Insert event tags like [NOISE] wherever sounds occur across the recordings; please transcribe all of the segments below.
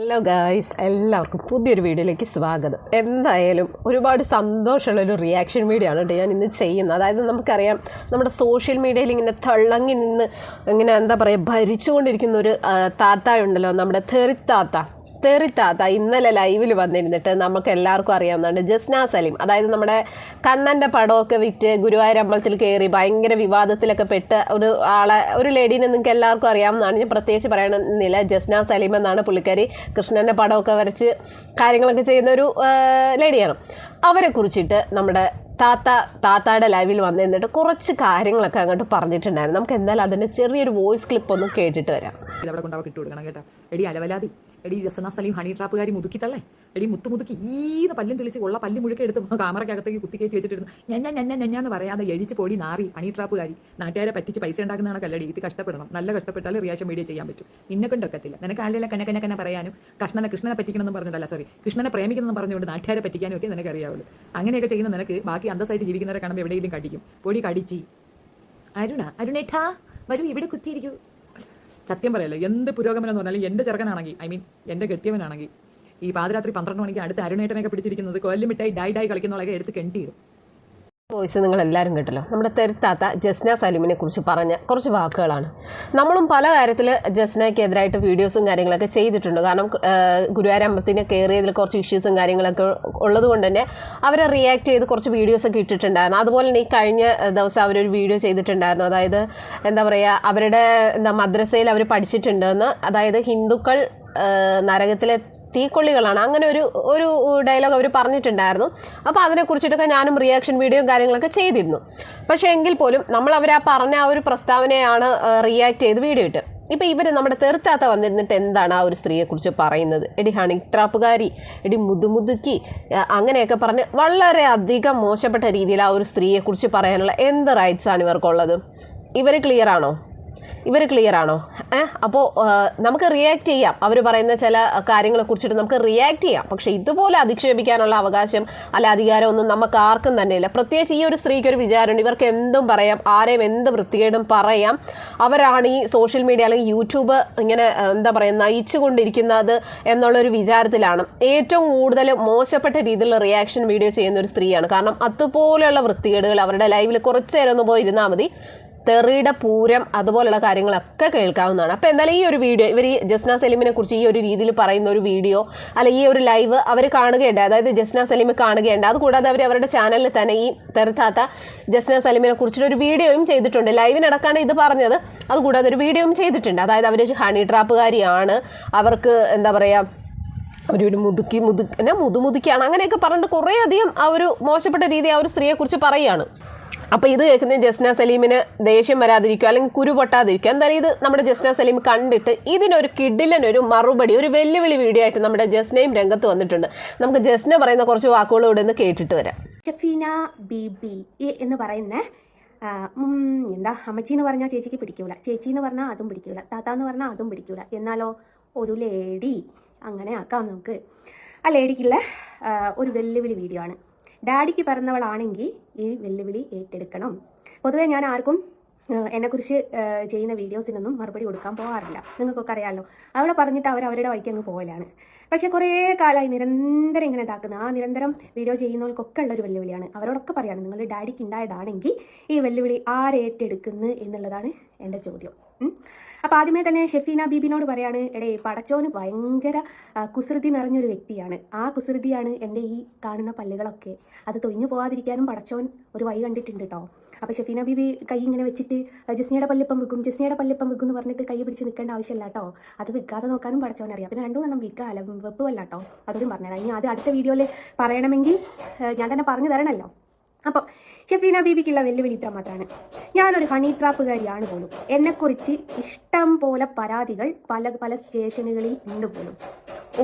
Hello guys എല്ലാവർക്കും പുതിയൊരു വീഡിയോയിലേക്ക് സ്വാഗതം. എന്തായാലും ഒരുപാട് സന്തോഷമുള്ളൊരു റിയാക്ഷൻ വീഡിയോ ആണ് കേട്ടോ ഞാൻ ഇന്ന് ചെയ്യുന്നത്. അതായത് നമുക്കറിയാം നമ്മുടെ സോഷ്യൽ മീഡിയയിൽ ഇങ്ങനെ തള്ളങ്ങി നിന്ന് ഇങ്ങനെ എന്താ പറയുക ഭരിച്ചുകൊണ്ടിരിക്കുന്ന ഒരു താത്ത താത്തായുണ്ടല്ലോ നമ്മുടെ തെറിത്താത്ത തെറിത്താത്ത ഇന്നലെ ലൈവിൽ വന്നിരുന്നിട്ട് നമുക്ക് എല്ലാവർക്കും അറിയാവുന്നതാണ്. ജസ്ന സലീം അതായത് നമ്മുടെ കണ്ണന്റെ പടമൊക്കെ വിറ്റ് ഗുരുവായൂർ അമ്പലത്തിൽ കയറി ഭയങ്കര വിവാദത്തിലൊക്കെ പെട്ട് ഒരു ആളെ ഒരു ലേഡീനെ നിങ്ങൾക്ക് എല്ലാവർക്കും അറിയാവുന്നതാണ്. ഞാൻ പ്രത്യേകിച്ച് പറയണമെന്നില്ല. ജസ്ന സലീം എന്നാണ് പുള്ളിക്കാരി. കൃഷ്ണന്റെ പടമൊക്കെ വരച്ച് കാര്യങ്ങളൊക്കെ ചെയ്യുന്ന ഒരു ലേഡിയാണ്. അവരെ കുറിച്ചിട്ട് നമ്മുടെ താത്ത താത്താടെ ലൈവിൽ വന്നിരുന്നിട്ട് കുറച്ച് കാര്യങ്ങളൊക്കെ അങ്ങോട്ട് പറഞ്ഞിട്ടുണ്ടായിരുന്നു. നമുക്ക് എന്തായാലും അതിന്റെ ചെറിയൊരു വോയിസ് ക്ലിപ്പ് ഒന്ന് കേട്ടിട്ട് വരാം. ഇതവിടെ കൊണ്ടവ കിട്ടു കൊടുക്കണം കേട്ടോ. എടി അലവലാതി. എടി ജസന സലീം ഹണി ട്രാപ്പുകാരി മുതുക്കി തള്ളേ എടി മുത്തു മുതുക്കി ഈന്ന് പല്ലും തെളിച്ച് ഉള്ള പല്ല് മുഴുക്കെ എടുത്ത് കാമറയ്ക്കകത്തേക്ക് കുത്തിക്കയറ്റി വെച്ചിട്ടിരുന്നു. ഞാൻ ഞാൻ ഞാൻ ഞാൻ എന്ന് പറയാതെ എഴിച്ച് പൊടി നാറി ഹണി ട്രാപ്പുകാരി നാട്ടുകാരെ പറ്റിച്ച് പൈസ ഉണ്ടാക്കുന്നതാണ് കല്ലടി ഇത് കഷ്ടപ്പെടണം. നല്ല കഷ്ടപ്പെട്ടാൽ റിയാഷൻ മീഡിയ ചെയ്യാൻ പറ്റും. നിന്നെ കൊണ്ടൊക്കത്തില്ല നിനക്ക് ആളുകളെ കന്നെ കന്നെ കന്നെ പറയാനും കൃഷ്ണനെ കൃഷ്ണനെ പറ്റിക്കണമെന്ന് പറഞ്ഞിട്ടല്ല സോറി കൃഷ്ണനെ പ്രേമിക്കണമെന്ന് പറഞ്ഞുകൊണ്ട് നാട്ടുകാരെ പറ്റിക്കാനും ഒക്കെ നിനക്ക് അറിയാവുള്ളൂ. അങ്ങനെയൊക്കെ ചെയ്യുന്ന നിനക്ക് ബാക്കി അന്തസ്സായിട്ട് ജീവിക്കുന്നവരെ കാണുമ്പോൾ എവിടെയെങ്കിലും കടിക്കും. പൊടി കടിച്ച്. അരുണ അരുണേട്ടാ വരും ഇവിടെ കുത്തിയിരിക്കൂ. സത്യം പറയല്ലോ എന്ത് പുരോഗമനം എന്ന് പറഞ്ഞാലും എന്റെ ചെറുക്കനാണെങ്കിൽ ഐ മീൻ എന്റെ കെട്ടിയവനാണെങ്കിൽ ഈ പാതിരാത്രി പന്ത്രണ്ട് മണിക്ക് അടുത്ത് അരുണേട്ടനൊക്കെ പിടിച്ചിരിക്കുന്നത് കൊല്ലുമിട്ടായി ഡൈ ഡായി കളിക്കുന്നവളൊക്കെ എടുത്ത് കെട്ടിയിരും വോയിസ് നിങ്ങൾ എല്ലാവരും കേട്ടല്ലോ. നമ്മുടെ തെരുത്താത്ത ജസ്ന സലീമിനെ കുറിച്ച് പറഞ്ഞ കുറച്ച് വാക്കുകളാണ്. നമ്മളും പല കാര്യത്തിൽ ജസ്നയ്ക്കെതിരായിട്ട് വീഡിയോസും കാര്യങ്ങളൊക്കെ ചെയ്തിട്ടുണ്ട്. കാരണം ഗുരുവായൂർ അമ്പലത്തിനെ കയറിയതിൽ കുറച്ച് ഇഷ്യൂസും കാര്യങ്ങളൊക്കെ ഉള്ളത് കൊണ്ട് തന്നെ അവരെ റിയാക്ട് ചെയ്ത് കുറച്ച് വീഡിയോസൊക്കെ ഇട്ടിട്ടുണ്ടായിരുന്നു. അതുപോലെ തന്നെ ഈ കഴിഞ്ഞ ദിവസം അവരൊരു വീഡിയോ ചെയ്തിട്ടുണ്ടായിരുന്നു. അതായത് എന്താ പറയുക അവരുടെ എന്താ മദ്രസയിൽ അവർ പഠിച്ചിട്ടുണ്ടെന്ന്. അതായത് ഹിന്ദുക്കൾ നരകത്തിലെ തീക്കൊള്ളികളാണ്. അങ്ങനെ ഒരു ഒരു ഡയലോഗ് അവർ പറഞ്ഞിട്ടുണ്ടായിരുന്നു. അപ്പോൾ അതിനെക്കുറിച്ചിട്ടൊക്കെ ഞാനും റിയാക്ഷൻ വീഡിയോയും കാര്യങ്ങളൊക്കെ ചെയ്തിരുന്നു. പക്ഷേ എങ്കിൽ പോലും നമ്മൾ അവർ ആ പറഞ്ഞ ആ ഒരു പ്രസ്താവനയാണ് റിയാക്ട് ചെയ്ത് വീഡിയോ ഇട്ട്. ഇപ്പം ഇവർ നമ്മുടെ തെറുത്താത്ത വന്നിരുന്നിട്ട് എന്താണ് ആ ഒരു സ്ത്രീയെക്കുറിച്ച് പറയുന്നത്? എടി ഹണി ട്രാപ്പുകാരി എടി മുതുമുതുക്കി അങ്ങനെയൊക്കെ പറഞ്ഞ് വളരെ അധികം മോശപ്പെട്ട രീതിയിൽ ആ ഒരു സ്ത്രീയെക്കുറിച്ച് പറയാനുള്ള എന്ത് റൈറ്റ്സാണ് ഇവർക്കുള്ളത്? ഇവർ ക്ലിയർ ആണോ? ഇവർ ക്ലിയർ ആണോ? അപ്പോൾ നമുക്ക് റിയാക്ട് ചെയ്യാം. അവർ പറയുന്ന ചില കാര്യങ്ങളെ കുറിച്ചിട്ട് നമുക്ക് റിയാക്ട് ചെയ്യാം. പക്ഷേ ഇതുപോലെ അധിക്ഷേപിക്കാനുള്ള അവകാശം അല്ല അധികാരമൊന്നും നമുക്ക് ആർക്കും തന്നെയില്ല പ്രത്യേകിച്ച് ഈ ഒരു സ്ത്രീക്ക് ഒരു വിചാരമുണ്ട്. ഇവർക്ക് എന്തും പറയാം ആരെയും എന്ത് വൃത്തികേടും പറയാം. അവരാണ് ഈ സോഷ്യൽ മീഡിയ അല്ലെങ്കിൽ യൂട്യൂബ് ഇങ്ങനെ എന്താ പറയുക നയിച്ചുകൊണ്ടിരിക്കുന്നത് എന്നുള്ളൊരു വിചാരത്തിലാണ്. ഏറ്റവും കൂടുതൽ മോശപ്പെട്ട രീതിയിലുള്ള റിയാക്ഷൻ വീഡിയോ ചെയ്യുന്ന ഒരു സ്ത്രീയാണ്. കാരണം അതുപോലെയുള്ള വൃത്തികേടുകൾ അവരുടെ ലൈവിൽ കുറച്ച് നേരം ഒന്ന് പോയി ഇരുന്നാൽ മതി. തെറിയുടെ പൂരം അതുപോലുള്ള കാര്യങ്ങളൊക്കെ കേൾക്കാവുന്നതാണ്. അപ്പോൾ എന്തായാലും ഈ ഒരു വീഡിയോ ഇവർ ഈ ജസ്ന സലീമിനെ കുറിച്ച് ഈ ഒരു രീതിയിൽ പറയുന്ന ഒരു വീഡിയോ അല്ല ഈ ഒരു ലൈവ് അവർ കാണുകയുണ്ട് അതായത് ജസ്ന സലീം കാണുകയുണ്ട് അതുകൂടാതെ അവർ അവരുടെ ചാനലിൽ തന്നെ ഈ തെറുത്താത്ത ജസ്ന സലീമിനെ കുറിച്ചൊരു ഒരു വീഡിയോയും ചെയ്തിട്ടുണ്ട്. ലൈവിനടക്കാണ് ഇത് പറഞ്ഞത്. അതുകൂടാതെ ഒരു വീഡിയോയും ചെയ്തിട്ടുണ്ട്. അതായത് അവർ ഹണി ട്രാപ്പുകാരിയാണ് അവർക്ക് എന്താ പറയുക ഒരു ഒരു മുതുക്കി മുതു എന്നാ മുതുമുതുക്കിയാണ്. അങ്ങനെയൊക്കെ പറഞ്ഞിട്ട് കുറേ അധികം ആ ഒരു മോശപ്പെട്ട രീതി ആ ഒരു സ്ത്രീയെക്കുറിച്ച് പറയുകയാണ്. അപ്പോൾ ഇത് കേൾക്കുന്ന ജസ്ന സലീമിന് ദേഷ്യം വരാതിരിക്കുക അല്ലെങ്കിൽ കുരു പൊട്ടാതിരിക്കുക എന്തായാലും ഇത് നമ്മുടെ ജസ്ന സലീം കണ്ടിട്ട് ഇതിനൊരു കിഡിലനൊരു മറുപടി ഒരു വെല്ലുവിളി വീഡിയോ ആയിട്ട് നമ്മുടെ ജസ്നയും രംഗത്ത് വന്നിട്ടുണ്ട്. നമുക്ക് ജസ്ന പറയുന്ന കുറച്ച് വാക്കുകൾ ഇവിടെ നിന്ന് കേട്ടിട്ട് വരാം. എന്ന് പറയുന്ന എന്താ അമ്മച്ചി എന്ന് പറഞ്ഞാൽ ചേച്ചിക്ക് പിടിക്കൂല. ചേച്ചി എന്ന് പറഞ്ഞാൽ അതും പിടിക്കൂല. താത്ത എന്ന് പറഞ്ഞാൽ അതും പിടിക്കൂല. എന്നാലോ ഒരു ലേഡി അങ്ങനെ ആക്കാം നമുക്ക്. ആ ലേഡിക്കുള്ള ഒരു വെല്ലുവിളി വീഡിയോ ആണ്. ഡാഡിക്ക് പറഞ്ഞവളാണെങ്കിൽ ഈ വെല്ലുവിളി ഏറ്റെടുക്കണം. പൊതുവേ ഞാൻ ആർക്കും എന്നെക്കുറിച്ച് ചെയ്യുന്ന വീഡിയോസിനൊന്നും മറുപടി കൊടുക്കാൻ പോകാറില്ല നിങ്ങൾക്കൊക്കെ അറിയാമല്ലോ അവിടെ പറഞ്ഞിട്ട് അവർ അവരുടെ വഴിക്ക് അങ്ങ് പോകലാണ് പക്ഷേ കുറേ കാലമായി നിരന്തരം ഇങ്ങനെ ഇതാക്കുന്ന. ആ നിരന്തരം വീഡിയോ ചെയ്യുന്നവർക്കൊക്കെ ഉള്ളൊരു വെല്ലുവിളിയാണ്. അവരോടൊക്കെ പറയാണ് നിങ്ങളുടെ ഡാഡിക്ക് ഉണ്ടായതാണെങ്കിൽ ഈ വെല്ലുവിളി ആരേറ്റെടുക്കുന്നു എന്നുള്ളതാണ് എന്റെ ചോദ്യം. അപ്പോൾ ആദ്യമേ തന്നെ ഷെഫീന ബീബിനോട് പറയാണ് എടേ പടച്ചോന് ഭയങ്കര കുസൃതി നിറഞ്ഞൊരു വ്യക്തിയാണ്. ആ കുസൃതിയാണ് എന്റെ ഈ കാണുന്ന പല്ലുകളൊക്കെ. അത് തൊയിഞ്ഞു പോകാതിരിക്കാനും പടച്ചോൻ ഒരു വഴി കണ്ടിട്ടുണ്ട് കേട്ടോ അപ്പോൾ ഷെഫീന ബീബി കൈ ഇങ്ങനെ വെച്ചിട്ട് ജസ്നിയുടെ പല്ലിപ്പം വെക്കും. ജസ്നിയുടെ പല്ലിപ്പം വെക്കും എന്ന് പറഞ്ഞിട്ട് കൈ പിടിച്ച് നിൽക്കേണ്ട ആവശ്യമില്ല കേട്ടോ അത് വിൽക്കാതെ നോക്കാനും പടച്ചോൻ അറിയാം. പിന്നെ രണ്ടും എണ്ണം വിൽക്കാമല്ല വെപ്പുമല്ല കേട്ടോ അതൊന്നും പറഞ്ഞുതരാം ഇനി അത് അടുത്ത വീഡിയോയിൽ പറയണമെങ്കിൽ ഞാൻ തന്നെ പറഞ്ഞു തരണമല്ലോ അപ്പം ഷെഫീന ബീബിക്കുള്ള വെല്ലുവിളി ഇത്ര മാത്രമാണ് ഞാനൊരു ഹണി ട്രാപ്പുകാരിയാണ് പോലും. എന്നെക്കുറിച്ച് ഇഷ്ടം പോലെ പരാതികൾ പല പല സ്റ്റേഷനുകളിൽ ഉണ്ട് പോലും.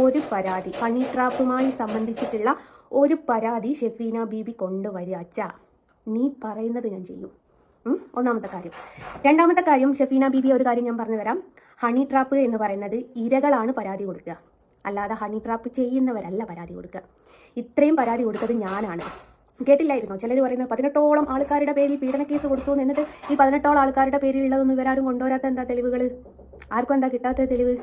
ഒരു പരാതി ഹണി ട്രാപ്പുമായി സംബന്ധിച്ചിട്ടുള്ള ഒരു പരാതി ഷെഫീന ബീബി കൊണ്ടുവരിക. അച്ഛ നീ പറയുന്നത് ഞാൻ ചെയ്യും. ഒന്നാമത്തെ കാര്യം. രണ്ടാമത്തെ കാര്യം ഷെഫീന ബീബി ഒരു കാര്യം ഞാൻ പറഞ്ഞു തരാം. ഹണി ട്രാപ്പ് എന്ന് പറയുന്നത് ഇരകളാണ് പരാതി കൊടുക്കുക. അല്ലാതെ ഹണി ട്രാപ്പ് ചെയ്യുന്നവരല്ല പരാതി കൊടുക്കുക. ഇത്രയും പരാതി കൊടുത്തത് ഞാനാണ്. കേട്ടില്ലായിരുന്നോ. ചിലർ പറയുന്നത് പതിനെട്ടോളം ആൾക്കാരുടെ പേരിൽ പീഡന കേസ് കൊടുത്തു എന്ന് എന്നിട്ട് ഈ പതിനെട്ടോളം ആൾക്കാരുടെ പേരിൽ ഉള്ളതൊന്നും ഇവരാരും കൊണ്ടുവരാത്ത എന്താ തെളിവുകൾ ആർക്കും എന്താ കിട്ടാത്ത തെളിവ്?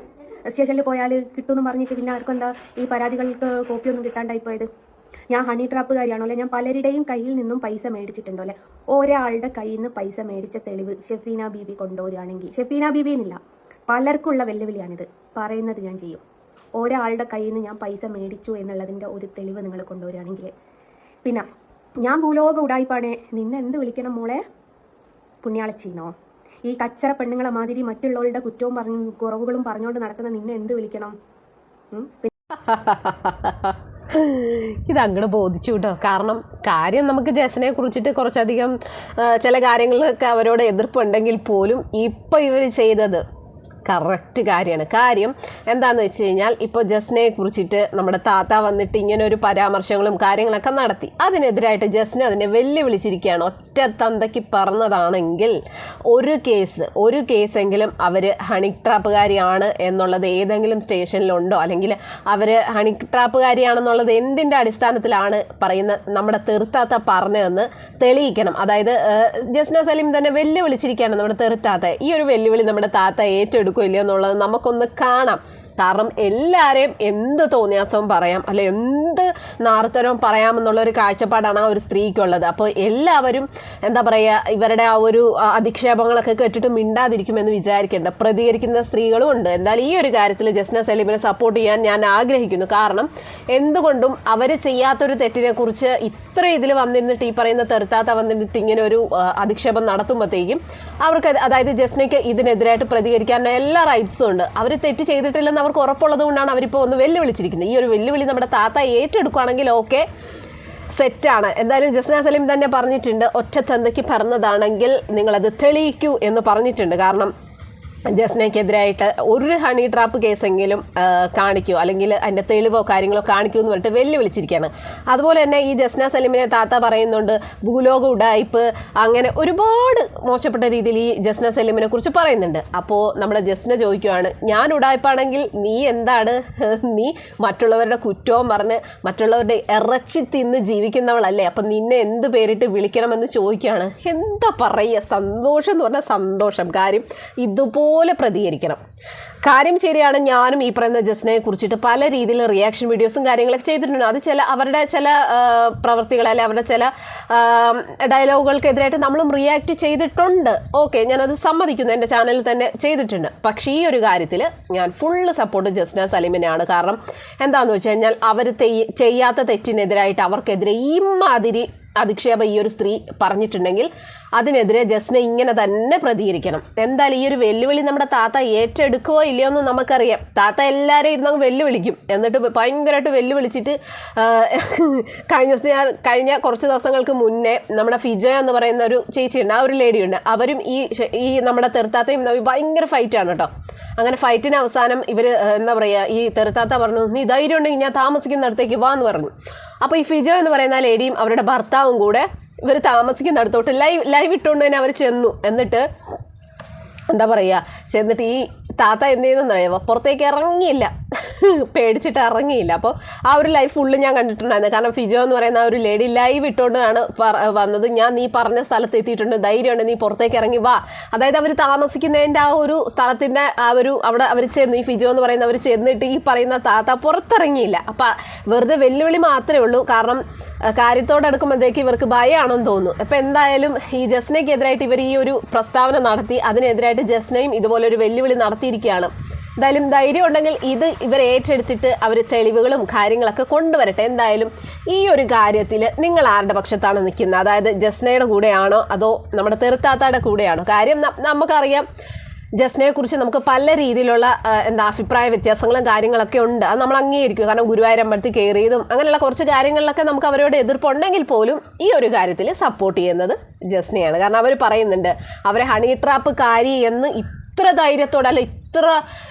സ്റ്റേഷനിൽ പോയാൽ കിട്ടുമെന്ന് പറഞ്ഞിട്ട് പിന്നെ ആർക്കും എന്താ ഈ പരാതികൾക്ക് കോപ്പിയൊന്നും കിട്ടാണ്ടായി പോയത്? ഞാൻ ഹണി ട്രാപ്പുകാരിയാണോ അല്ലെ? ഞാൻ പലരുടെയും കയ്യിൽ നിന്നും പൈസ മേടിച്ചിട്ടുണ്ടോ അല്ലെ? ഒരാളുടെ കയ്യിൽ നിന്ന് പൈസ മേടിച്ച തെളിവ് ഷെഫീന ബീബി കൊണ്ടുവരികയാണെങ്കിൽ. ഷെഫീന ബീബി എന്നില്ല. പലർക്കുള്ള വെല്ലുവിളിയാണിത്. പറയുന്നത് ഞാൻ ചെയ്യും. ഒരാളുടെ കയ്യിൽ നിന്ന് ഞാൻ പൈസ മേടിച്ചു എന്നുള്ളതിന്റെ ഒരു തെളിവ് നിങ്ങൾ കൊണ്ടുവരികയാണെങ്കിൽ. പിന്നെ ഞാൻ ഭൂലോക ഉടായിപ്പാണെ. നിന്നെ എന്ത് വിളിക്കണം മോളെ? പുണ്യാളച്ചീനോ? ഈ കച്ചറ പെണ്ണുങ്ങളെ മാതിരി മറ്റുള്ളവരുടെ കുറ്റവും പറഞ്ഞു കുറവുകളും പറഞ്ഞുകൊണ്ട് നടക്കുന്ന നിന്നെ എന്ത് വിളിക്കണം? [LAUGHS] ഇത് അങ്ങോട്ട് ബോധിച്ചു കേട്ടോ കാരണം കാര്യം നമുക്ക് ജസ്നെ കുറിച്ചിട്ട് കുറച്ചധികം ചില കാര്യങ്ങളൊക്കെ അവരോട് എതിർപ്പുണ്ടെങ്കിൽ പോലും ഇപ്പം ഇവർ ചെയ്തത് കറക്റ്റ് കാര്യമാണ്. കാര്യം എന്താന്ന് വെച്ച് കഴിഞ്ഞാൽ ഇപ്പോൾ ജസ്നയെ കുറിച്ചിട്ട് നമ്മുടെ താത്ത വന്നിട്ട് ഇങ്ങനെ ഒരു പരാമർശങ്ങളും കാര്യങ്ങളൊക്കെ നടത്തി. അതിനെതിരായിട്ട് ജസ്ന അതിനെ വെല്ലുവിളിച്ചിരിക്കുകയാണ്. ഒറ്റ തന്തയ്ക്ക് പറഞ്ഞതാണെങ്കിൽ ഒരു കേസ് ഒരു കേസെങ്കിലും അവർ ഹണി ട്രാപ്പുകാരിയാണ് എന്നുള്ളത് ഏതെങ്കിലും സ്റ്റേഷനിലുണ്ടോ? അല്ലെങ്കിൽ അവർ ഹണി ട്രാപ്പുകാരിയാണെന്നുള്ളത് എന്തിന്റെ അടിസ്ഥാനത്തിലാണ് പറയുന്ന നമ്മുടെ തെറുത്താത്ത പറഞ്ഞതെന്ന് തെളിയിക്കണം. അതായത് ജസ്ന സലീം തന്നെ വെല്ലുവിളിച്ചിരിക്കുകയാണ് നമ്മുടെ തെറുത്താത്ത. ഈ ഒരു വെല്ലുവിളി നമ്മുടെ താത്ത ഏറ്റെടുക്കില്ല എന്നുള്ളത് നമുക്കൊന്ന് കാണാം. കാരണം എല്ലാവരെയും എന്ത് തോന്നിയാസവും പറയാം അല്ലെ എന്ത് നാർത്തരവും പറയാമെന്നുള്ള ഒരു കാഴ്ചപ്പാടാണ് ആ ഒരു സ്ത്രീക്കുള്ളത്. അപ്പോൾ എല്ലാവരും എന്താ പറയുക ഇവരുടെ ആ ഒരു അധിക്ഷേപങ്ങളൊക്കെ കേട്ടിട്ട് മിണ്ടാതിരിക്കുമെന്ന് വിചാരിക്കേണ്ട. പ്രതികരിക്കുന്ന സ്ത്രീകളും ഉണ്ട്. എന്തായാലും ഈ ഒരു കാര്യത്തിൽ ജസ്ന സലീമിനെ സപ്പോർട്ട് ചെയ്യാൻ ഞാൻ ആഗ്രഹിക്കുന്നു. കാരണം എന്തുകൊണ്ടും അവർ ചെയ്യാത്തൊരു തെറ്റിനെ കുറിച്ച് ഇത്ര ഇതിൽ വന്നിരുന്നിട്ട് ഈ പറയുന്ന തെറുത്താത്ത വന്നിരുന്നിട്ട് ഇങ്ങനെ ഒരു അധിക്ഷേപം നടത്തുമ്പോഴത്തേക്കും അവർക്ക് അതായത് ജസ്നയ്ക്ക് ഇതിനെതിരായിട്ട് പ്രതികരിക്കാൻ എല്ലാ റൈറ്റ്സും ഉണ്ട്. അവർ തെറ്റ് ചെയ്തിട്ടില്ലെന്ന് അവർക്ക് ഉറപ്പുള്ളത് കൊണ്ടാണ് അവരിപ്പോൾ ഒന്ന് വെല്ലുവിളിച്ചിരിക്കുന്നത്. ഈ ഒരു വെല്ലുവിളി നമ്മുടെ താത്ത ഏറ്റെടുക്കുകയാണെങ്കിൽ ഓക്കെ സെറ്റാണ്. എന്തായാലും ജസ്ന സലീം തന്നെ പറഞ്ഞിട്ടുണ്ട് ഒറ്റ തന്തയ്ക്ക് പറഞ്ഞതാണെങ്കിൽ നിങ്ങളത് തെളിയിക്കൂ എന്ന് പറഞ്ഞിട്ടുണ്ട്. കാരണം ജസ്നയ്ക്കെതിരായിട്ട് ഒരു ഹണി ട്രാപ്പ് കേസെങ്കിലും കാണിക്കൂ. അല്ലെങ്കിൽ അതിന്റെ തെളിവോ കാര്യങ്ങളോ കാണിക്കൂ എന്ന് പറഞ്ഞിട്ട് വെല്ലുവിളിച്ചിരിക്കുകയാണ്. അതുപോലെ തന്നെ ഈ ജസ്ന സലീമിനെ താത്ത പറയുന്നുണ്ട് ഭൂലോക ഉടായ്പ് അങ്ങനെ ഒരുപാട് മോശപ്പെട്ട രീതിയിൽ ഈ ജസ്ന സലീമിനെ കുറിച്ച് പറയുന്നുണ്ട്. അപ്പോൾ നമ്മുടെ ജസ്ന ചോദിക്കുവാണ് ഞാൻ ഉടായ്പാണെങ്കിൽ നീ എന്താണ്? [LAUGHS] നീ മറ്റുള്ളവരുടെ കുറ്റവും പറഞ്ഞ് മറ്റുള്ളവരുടെ ഇറച്ചി തിന്ന് ജീവിക്കുന്നവളല്ലേ? അപ്പം നിന്നെ എന്ത് പേരിട്ട് വിളിക്കണമെന്ന് ചോദിക്കുകയാണ്. എന്താ പറയുക? സന്തോഷം എന്ന് പറഞ്ഞാൽ സന്തോഷം. കാര്യം ഇതുപോലെ പ്രതികരിക്കണം. കാര്യം ശരിയാണ് ഞാനും ഈ പറയുന്ന ജസ്നയെ കുറിച്ചിട്ട് പല രീതിയിൽ റിയാക്ഷൻ വീഡിയോസും കാര്യങ്ങളൊക്കെ ചെയ്തിട്ടുണ്ട്. അത് ചില അവരുടെ ചില പ്രവർത്തികൾ അല്ലെ അവരുടെ ചില ഡയലോഗുകൾക്കെതിരായിട്ട് നമ്മളും റിയാക്ട് ചെയ്തിട്ടുണ്ട്. ഓക്കെ ഞാനത് സമ്മതിക്കുന്നു എന്റെ ചാനലിൽ തന്നെ ചെയ്തിട്ടുണ്ട്. പക്ഷേ ഈ ഒരു കാര്യത്തിൽ ഞാൻ ഫുള്ള് സപ്പോർട്ട് ജസ്ന സലീമിനെയാണ്. കാരണം എന്താണെന്ന് വെച്ച് കഴിഞ്ഞാൽ അവർ ചെയ്യാത്ത തെറ്റിനെതിരായിട്ട് അവർക്കെതിരെ ഇമാതിരി അധിക്ഷേപം ഈ ഒരു സ്ത്രീ പറഞ്ഞിട്ടുണ്ടെങ്കിൽ അതിനെതിരെ ജസ്ന ഇങ്ങനെ തന്നെ പ്രതികരിക്കണം. എന്തായാലും ഈ ഒരു വെല്ലുവിളി നമ്മുടെ താത്ത ഏറ്റെടുക്കുവോ ഇല്ലയോ എന്ന് നമുക്കറിയാം. താത്ത എല്ലാവരെയും ഇരുന്നങ്ങ് വെല്ലുവിളിക്കും. എന്നിട്ട് ഭയങ്കരമായിട്ട് വെല്ലുവിളിച്ചിട്ട് കഴിഞ്ഞ ദിവസം ഞാൻ കഴിഞ്ഞ കുറച്ച് ദിവസങ്ങൾക്ക് മുന്നേ നമ്മുടെ ഫിജ എന്ന് പറയുന്ന ഒരു ചേച്ചിയുണ്ട് ആ ഒരു ലേഡിയുണ്ട്. അവരും ഈ ഈ നമ്മുടെ തെറുത്താത്തയും ഭയങ്കര ഫൈറ്റാണ് കേട്ടോ. അങ്ങനെ ഫൈറ്റിന് അവസാനം ഇവർ എന്താ പറയുക ഈ തെറുത്താത്ത പറഞ്ഞു നീ ധൈര്യം ഉണ്ടെങ്കിൽ ഞാൻ താമസിക്കുന്നിടത്തേക്ക് വാ എന്ന് പറഞ്ഞു. അപ്പോൾ ഈ ഫിജോ എന്ന് പറയുന്ന ലേഡിയും അവരുടെ ഭർത്താവും കൂടെ ഇവർ താമസിക്കുന്നിടത്തോട്ട് ലൈവ് ലൈവ് ഇട്ടുകൊണ്ട് തന്നെ അവർ ചെന്നു. എന്നിട്ട് എന്താ പറയുക ചെന്നിട്ട് ഈ താത്ത എന്ത് ചെയ്യുന്നതെന്ന് അറിയാമോ പുറത്തേക്ക് ഇറങ്ങിയില്ല. പേടിച്ചിട്ട് ഇറങ്ങിയില്ല. അപ്പോൾ ആ ഒരു ലൈഫ് ഫുള്ള് ഞാൻ കണ്ടിട്ടുണ്ടായിരുന്നു. കാരണം ഫിജോ എന്ന് പറയുന്ന ആ ഒരു ലേഡി ലൈവ് ഇട്ടുകൊണ്ടാണ് വന്നത്. ഞാൻ നീ പറഞ്ഞ സ്ഥലത്ത് എത്തിയിട്ടുണ്ട്. ധൈര്യമുണ്ട്. നീ പുറത്തേക്ക് ഇറങ്ങി വാ. അതായത് അവർ താമസിക്കുന്നതിന്റെ ആ ഒരു സ്ഥലത്തിന്റെ ആ ഒരു അവിടെ അവർ ചെന്ന്. ഈ ഫിജോ എന്ന് പറയുന്ന അവർ ചെന്നിട്ട് ഈ പറയുന്ന താത്ത പുറത്തിറങ്ങിയില്ല. അപ്പം വെറുതെ വെല്ലുവിളി മാത്രമേ ഉള്ളൂ. കാരണം കാര്യത്തോടടുക്കുമ്പോഴത്തേക്ക് ഇവർക്ക് ഭയമാണെന്ന് തോന്നുന്നു. അപ്പം എന്തായാലും ഈ ജസ്നയ്ക്കെതിരായിട്ട് ഇവർ ഈ ഒരു പ്രസ്താവന നടത്തി. അതിനെതിരായിട്ട് ജസ്നയും ഇതുപോലെ ഒരു വെല്ലുവിളി നടത്തിയിരിക്കുകയാണ്. എന്തായാലും ധൈര്യം ഉണ്ടെങ്കിൽ ഇത് ഇവർ ഏറ്റെടുത്തിട്ട് അവർ തെളിവുകളും കാര്യങ്ങളൊക്കെ കൊണ്ടുവരട്ടെ. എന്തായാലും ഈ ഒരു കാര്യത്തിൽ നിങ്ങൾ ആരുടെ പക്ഷത്താണ് നിൽക്കുന്നത്? അതായത് ജസ്നയുടെ കൂടെയാണോ അതോ നമ്മുടെ തെറുത്താത്തയുടെ കൂടെയാണോ? കാര്യം നമുക്കറിയാം ജസ്നയെ കുറിച്ച് നമുക്ക് പല രീതിയിലുള്ള എന്താ അഭിപ്രായ വ്യത്യാസങ്ങളും കാര്യങ്ങളൊക്കെ ഉണ്ട്. അത് നമ്മൾ അംഗീകരിക്കും. കാരണം ഗുരുവായൂരമ്പലത്തിൽ കയറിയതും അങ്ങനെയുള്ള കുറച്ച് കാര്യങ്ങളിലൊക്കെ നമുക്ക് അവരോട് എതിർപ്പുണ്ടെങ്കിൽ പോലും ഈ ഒരു കാര്യത്തിൽ സപ്പോർട്ട് ചെയ്യുന്നത് ജസ്നയാണ്. കാരണം അവർ പറയുന്നുണ്ട് അവരെ ഹണി ട്രാപ്പ് കാരി എന്ന് ഇത്ര ധൈര്യത്തോടെ അല്ല ഇത്ര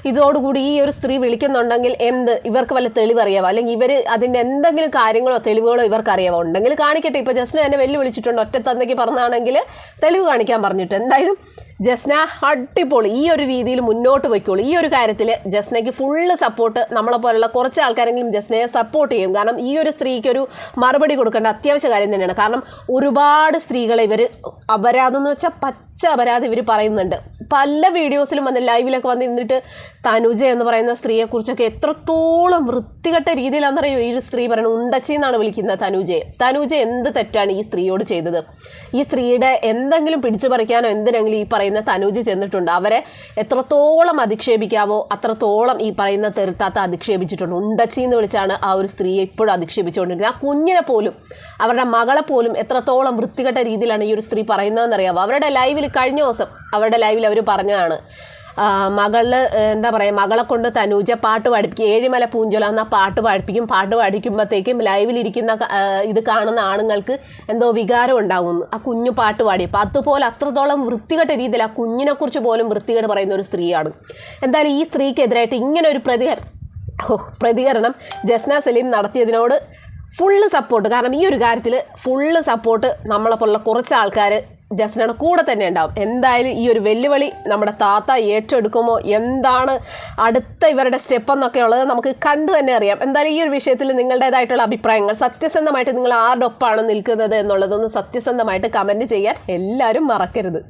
ഇതോടുകൂടി ഈ ഒരു സ്ത്രീ വിളിക്കുന്നുണ്ടെങ്കിൽ എന്ത്? ഇവർക്ക് വല്ല തെളിവ് അറിയാവോ അല്ലെങ്കിൽ ഇവർ അതിന്റെ എന്തെങ്കിലും കാര്യങ്ങളോ തെളിവുകളോ ഇവർക്ക് അറിയാവോ ഉണ്ടെങ്കിൽ കാണിക്കട്ടെ. ഇപ്പോൾ ജസ്റ്റിന് എന്നെ വെല്ലുവിളിച്ചിട്ടുണ്ട്. ഒറ്റ പറഞ്ഞാണെങ്കിൽ തെളിവ് കാണിക്കാൻ പറഞ്ഞിട്ട്. എന്തായാലും ജസ്ന അടിപൊളി. ഈ ഒരു രീതിയിൽ മുന്നോട്ട് പോയിക്കോളൂ. ഈ ഒരു കാര്യത്തിൽ ജസ്നയ്ക്ക് ഫുള്ള് സപ്പോർട്ട് നമ്മളെ പോലുള്ള കുറച്ച് ആൾക്കാരെങ്കിലും ജസ്നയെ സപ്പോർട്ട് ചെയ്യും. കാരണം ഈ ഒരു സ്ത്രീക്ക് ഒരു മറുപടി കൊടുക്കേണ്ട അത്യാവശ്യ കാര്യം തന്നെയാണ്. കാരണം ഒരുപാട് സ്ത്രീകളെ ഇവർ അപരാധം എന്ന് വെച്ചാൽ പച്ച അപരാധം ഇവർ പറയുന്നുണ്ട്. പല വീഡിയോസിലും വന്ന് ലൈവിലൊക്കെ വന്ന് നിന്നിട്ട് തനുജ എന്ന് പറയുന്ന സ്ത്രീയെക്കുറിച്ചൊക്കെ എത്രത്തോളം വൃത്തികെട്ട രീതിയിലാണെന്നറിയോ ഈ ഒരു സ്ത്രീ പറയുന്നത് ഉണ്ടച്ചി എന്നാണ് വിളിക്കുന്നത് തനുജയെ. തനുജ എന്ത് തെറ്റാണ് ഈ സ്ത്രീയോട് ചെയ്തത്? ഈ സ്ത്രീയുടെ എന്തെങ്കിലും പിടിച്ചു പറിക്കാനോ എന്തിനെങ്കിലും ഈ പറയുന്ന തനൂജ് ചെന്നിട്ടുണ്ട്. അവരെ എത്രത്തോളം അധിക്ഷേപിക്കാവോ അത്രത്തോളം ഈ പറയുന്ന തെറുത്താത്ത അധിക്ഷേപിച്ചിട്ടുണ്ട്. ഉണ്ടച്ചി എന്ന് വിളിച്ചാണ് ആ ഒരു സ്ത്രീയെ ഇപ്പോഴും അധിക്ഷേപിച്ചുകൊണ്ടിരിക്കുന്നത്. ആ കുഞ്ഞിനെ പോലും അവരുടെ മകളെ പോലും എത്രത്തോളം വൃത്തികെട്ട രീതിയിലാണ് ഈ ഒരു സ്ത്രീ പറയുന്നതെന്നറിയാമോ അവരുടെ ലൈവിൽ കഴിഞ്ഞ ദിവസം അവരുടെ ലൈവിൽ അവർ പറഞ്ഞതാണ് ആ, മകളിൽ എന്താ പറയുക മകളെ കൊണ്ട് തനൂജ പാട്ട് പാടിപ്പിക്കും. ഏഴിമല പൂഞ്ചൊല എന്ന പാട്ട് പാടിപ്പിക്കും. പാട്ട് പാടിക്കുമ്പോഴത്തേക്കും ലൈവിലിരിക്കുന്ന ഇത് കാണുന്ന ആണുങ്ങൾക്ക് എന്തോ വികാരം ഉണ്ടാവുന്നു. ആ കുഞ്ഞു പാട്ട് പാടി പാടിയപ്പോൾ അതുപോലെ അത്രത്തോളം വൃത്തികെട്ട രീതിയിൽ ആ കുഞ്ഞിനെക്കുറിച്ച് പോലും വൃത്തികേട് പറയുന്ന ഒരു സ്ത്രീയാണ്. എന്തായാലും ഈ സ്ത്രീക്കെതിരായിട്ട് ഇങ്ങനെ ഒരു പ്രതികരണം പ്രതികരണം ജസ്ന സലീം നടത്തിയതിനോട് ഫുള്ള് സപ്പോർട്ട് കാരണം ഈ ഒരു കാര്യത്തിൽ ഫുള്ള് സപ്പോർട്ട് നമ്മളെ പോലുള്ള കുറച്ച് ആൾക്കാർ ജസ്നയുടെ കൂടെ തന്നെ ഉണ്ടാവും. എന്തായാലും ഈ ഒരു വെല്ലുവിളി നമ്മുടെ താത്ത ഏറ്റെടുക്കുമോ? എന്താണ് അടുത്ത ഇവരുടെ സ്റ്റെപ്പ് എന്നൊക്കെ ഉള്ളത് നമുക്ക് കണ്ടു തന്നെ അറിയാം. എന്തായാലും ഈ ഒരു വിഷയത്തിൽ നിങ്ങളുടേതായിട്ടുള്ള അഭിപ്രായങ്ങൾ സത്യസന്ധമായിട്ട് നിങ്ങൾ ആരുടെ ഒപ്പാണ് നിൽക്കുന്നത് എന്നുള്ളതൊന്ന് സത്യസന്ധമായിട്ട് കമന്റ് ചെയ്യാൻ എല്ലാവരും മറക്കരുത്.